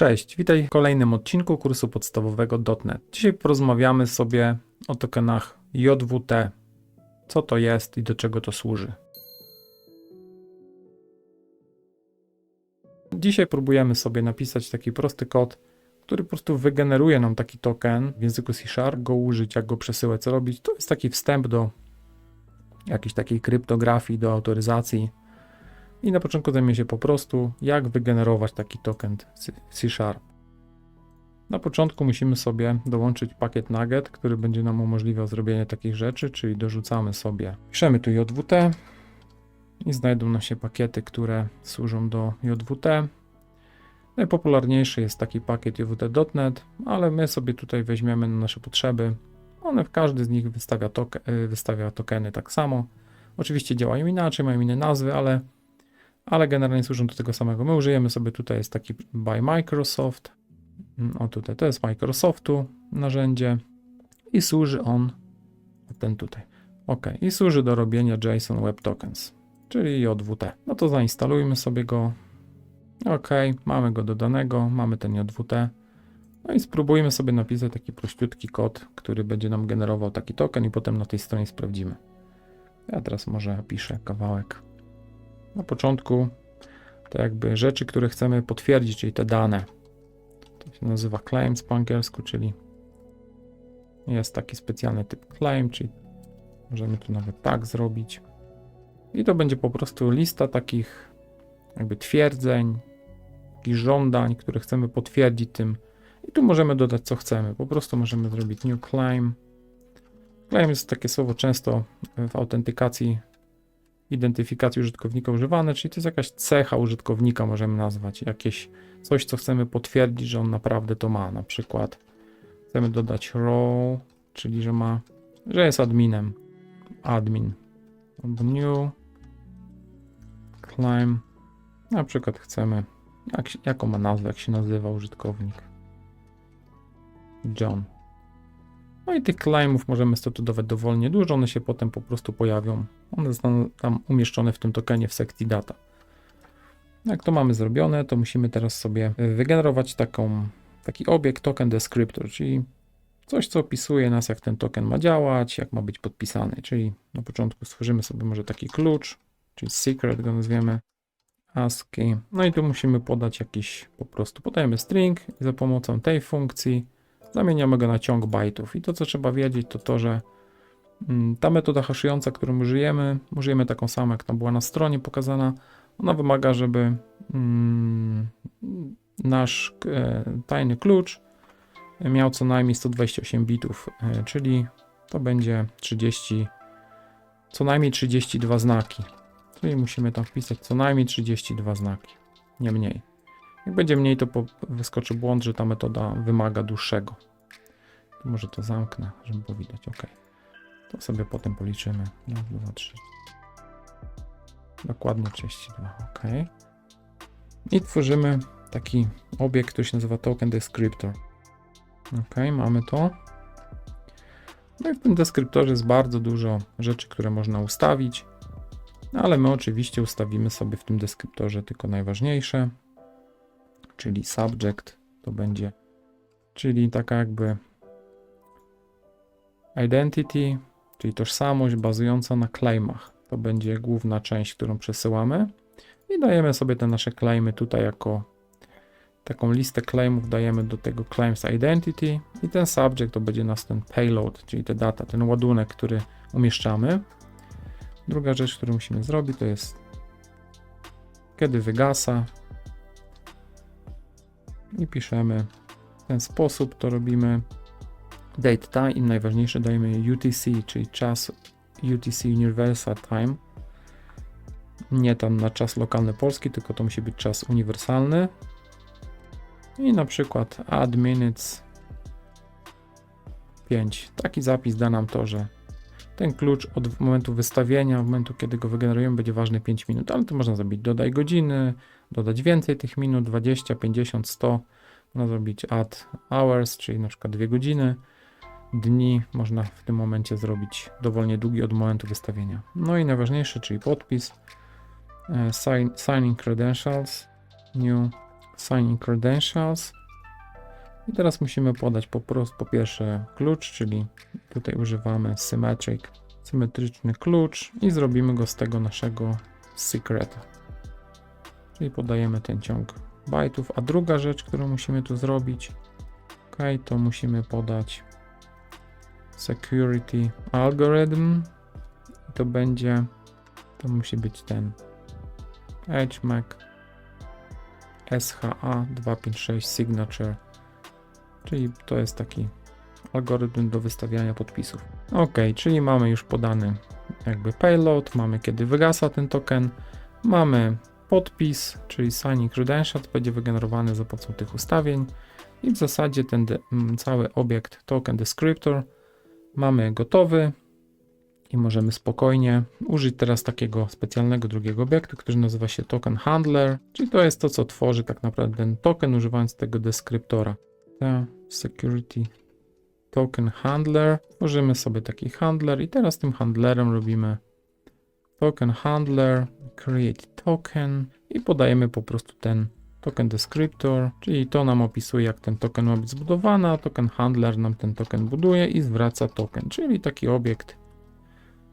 Cześć, witaj w kolejnym odcinku kursu podstawowego .NET. Dzisiaj porozmawiamy sobie o tokenach JWT, co to jest i do czego to służy. Dzisiaj próbujemy sobie napisać taki prosty kod, który po prostu wygeneruje nam taki token w języku C Sharp, go użyć, jak go przesyłać, co robić. To jest taki wstęp do jakiejś takiej kryptografii, do autoryzacji. I na początku zajmie się po prostu, jak wygenerować taki token C- Sharp. Na początku musimy sobie dołączyć pakiet Nugget, który będzie nam umożliwiał zrobienie takich rzeczy, czyli dorzucamy sobie, piszemy tu JWT i znajdą nam się pakiety, które służą do JWT. Najpopularniejszy jest taki pakiet JWT.NET, ale my sobie tutaj weźmiemy na nasze potrzeby. One w każdy z nich wystawia, y, wystawia tokeny tak samo. Oczywiście działają inaczej, mają inne nazwy, ale ale generalnie służą do tego samego. My użyjemy sobie tutaj jest taki by Microsoft. Mm, O tutaj to jest Microsoftu narzędzie i służy on ten tutaj. OK, i służy do robienia JSON Web Tokens, czyli JWT. No to zainstalujmy sobie go. OK, mamy go dodanego, mamy ten JWT. No i spróbujmy sobie napisać taki prościutki kod, który będzie nam generował taki token i potem na tej stronie sprawdzimy. Ja teraz może piszę kawałek na początku to jakby rzeczy, które chcemy potwierdzić, czyli te dane. To się nazywa claims po angielsku, czyli jest taki specjalny typ claim, czyli możemy tu nawet tak zrobić. I to będzie po prostu lista takich jakby twierdzeń, takich żądań, które chcemy potwierdzić tym. I tu możemy dodać co chcemy. Po prostu możemy zrobić new claim. Claim jest takie słowo często w autentykacji identyfikacji użytkownika używane, czyli to jest jakaś cecha użytkownika, możemy nazwać, jakieś coś, co chcemy potwierdzić, że on naprawdę to ma. Na przykład. Chcemy dodać role, czyli że ma, że jest adminem, admin, new, climb, na przykład chcemy, jak, jaką ma nazwę, jak się nazywa użytkownik, John. No i tych claimów możemy statuować dowolnie dużo, one się potem po prostu pojawią. One zostaną tam umieszczone w tym tokenie w sekcji data. Jak to mamy zrobione, to musimy teraz sobie wygenerować taką, taki obiekt token descriptor, czyli coś, co opisuje nas, jak ten token ma działać, jak ma być podpisany. Czyli na początku stworzymy sobie może taki klucz, czyli secret go nazwiemy, ASCII. No i tu musimy podać jakiś, po prostu podajemy string i za pomocą tej funkcji zamieniamy go na ciąg bajtów. I to, co trzeba wiedzieć, to to, że mm, ta metoda haszująca, którą użyjemy, użyjemy taką samą, jak tam była na stronie pokazana. Ona wymaga, żeby mm, nasz e, tajny klucz miał co najmniej 128 bitów, e, czyli to będzie 30, co najmniej 32 znaki. Czyli musimy tam wpisać co najmniej 32 znaki, nie mniej. Jak będzie mniej, to wyskoczy błąd, że ta metoda wymaga dłuższego. To może to zamknę, żeby było widać. OK. To sobie potem policzymy. 1, 2, 3. Dokładnie 32. OK. I tworzymy taki obiekt, który się nazywa token descriptor. OK, mamy to. No i w tym deskriptorze jest bardzo dużo rzeczy, które można ustawić. Ale my oczywiście ustawimy sobie w tym deskryptorze tylko najważniejsze czyli subject to będzie, czyli taka jakby identity, czyli tożsamość bazująca na claimach. To będzie główna część, którą przesyłamy i dajemy sobie te nasze claimy tutaj jako taką listę claimów dajemy do tego claims identity i ten subject to będzie nas ten payload, czyli te data, ten ładunek, który umieszczamy. Druga rzecz, którą musimy zrobić to jest kiedy wygasa, i piszemy w ten sposób, to robimy date time najważniejsze dajemy UTC, czyli czas UTC Universal Time. Nie tam na czas lokalny polski, tylko to musi być czas uniwersalny. I na przykład add minutes 5. Taki zapis da nam to, że ten klucz od momentu wystawienia, momentu kiedy go wygenerujemy, będzie ważny 5 minut, ale to można zrobić dodaj godziny, dodać więcej tych minut, 20, 50, 100. Można zrobić add hours, czyli na przykład 2 godziny. Dni można w tym momencie zrobić dowolnie długi od momentu wystawienia. No i najważniejsze, czyli podpis. e, Sign, signing credentials, new Sign in credentials. I teraz musimy podać po prostu po pierwsze klucz, czyli tutaj używamy symmetric, symetryczny klucz i zrobimy go z tego naszego secret. Czyli podajemy ten ciąg bajtów. A druga rzecz, którą musimy tu zrobić, ok, to musimy podać security algorithm. I to będzie, to musi być ten HMAC SHA 256 signature, czyli to jest taki algorytm do wystawiania podpisów. Ok, czyli mamy już podany jakby payload, mamy kiedy wygasa ten token, mamy podpis, czyli signing credentials będzie wygenerowany za pomocą tych ustawień i w zasadzie ten cały obiekt token descriptor mamy gotowy i możemy spokojnie użyć teraz takiego specjalnego drugiego obiektu, który nazywa się token handler, czyli to jest to, co tworzy tak naprawdę ten token używając tego deskriptora. Security token handler. Tworzymy sobie taki handler i teraz tym handlerem robimy token handler, create token i podajemy po prostu ten token descriptor, czyli to nam opisuje jak ten token ma być zbudowany, a token handler nam ten token buduje i zwraca token, czyli taki obiekt,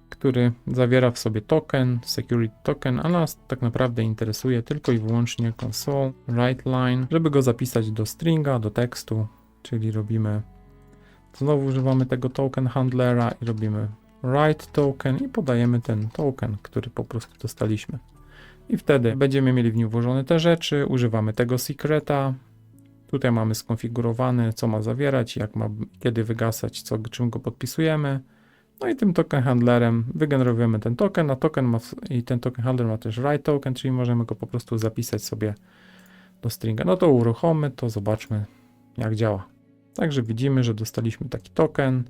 który zawiera w sobie token, security token, a nas tak naprawdę interesuje tylko i wyłącznie console, write line, żeby go zapisać do stringa, do tekstu, czyli robimy Znowu używamy tego token handlera i robimy write token i podajemy ten token, który po prostu dostaliśmy. I wtedy będziemy mieli w nim włożone te rzeczy, używamy tego secreta. Tutaj mamy skonfigurowane, co ma zawierać, jak ma, kiedy wygasać, co, czym go podpisujemy. No i tym token handlerem wygenerujemy ten token, a token ma, i ten token handler ma też write token, czyli możemy go po prostu zapisać sobie do stringa. No to uruchommy, to zobaczmy jak działa. Także widzimy, że dostaliśmy taki token.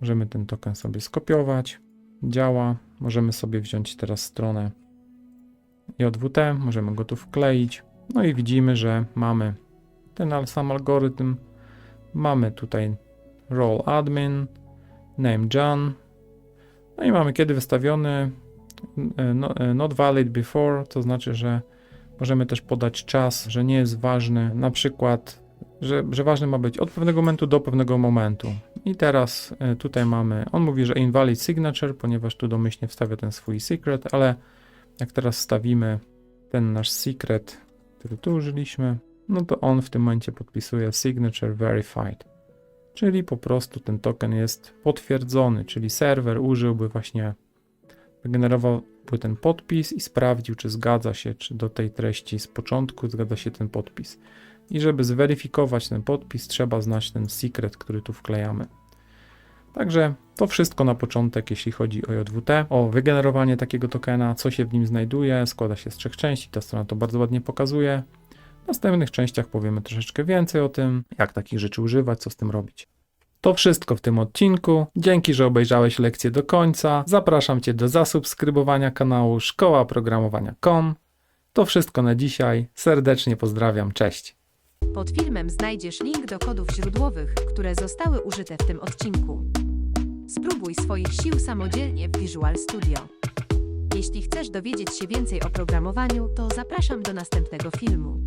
Możemy ten token sobie skopiować. Działa. Możemy sobie wziąć teraz stronę JWT, możemy go tu wkleić. No i widzimy, że mamy ten sam algorytm. Mamy tutaj role admin, name John. No i mamy kiedy wystawiony e, no- e, not valid before, to znaczy, że możemy też podać czas, że nie jest ważny, na przykład że, że ważny ma być od pewnego momentu do pewnego momentu. I teraz e, tutaj mamy, on mówi, że invalid signature, ponieważ tu domyślnie wstawia ten swój secret, ale jak teraz wstawimy ten nasz secret, który tu użyliśmy, no to on w tym momencie podpisuje signature verified. Czyli po prostu ten token jest potwierdzony, czyli serwer użyłby właśnie, wygenerowałby ten podpis i sprawdził, czy zgadza się, czy do tej treści z początku zgadza się ten podpis. I żeby zweryfikować ten podpis, trzeba znać ten secret, który tu wklejamy. Także to wszystko na początek, jeśli chodzi o JWT, o wygenerowanie takiego tokena, co się w nim znajduje, składa się z trzech części, ta strona to bardzo ładnie pokazuje. W następnych częściach powiemy troszeczkę więcej o tym, jak takich rzeczy używać, co z tym robić. To wszystko w tym odcinku. Dzięki, że obejrzałeś lekcję do końca. Zapraszam Cię do zasubskrybowania kanału Szkoła Programowania.com. To wszystko na dzisiaj. Serdecznie pozdrawiam. Cześć. Pod filmem znajdziesz link do kodów źródłowych, które zostały użyte w tym odcinku. Spróbuj swoich sił samodzielnie w Visual Studio. Jeśli chcesz dowiedzieć się więcej o programowaniu, to zapraszam do następnego filmu.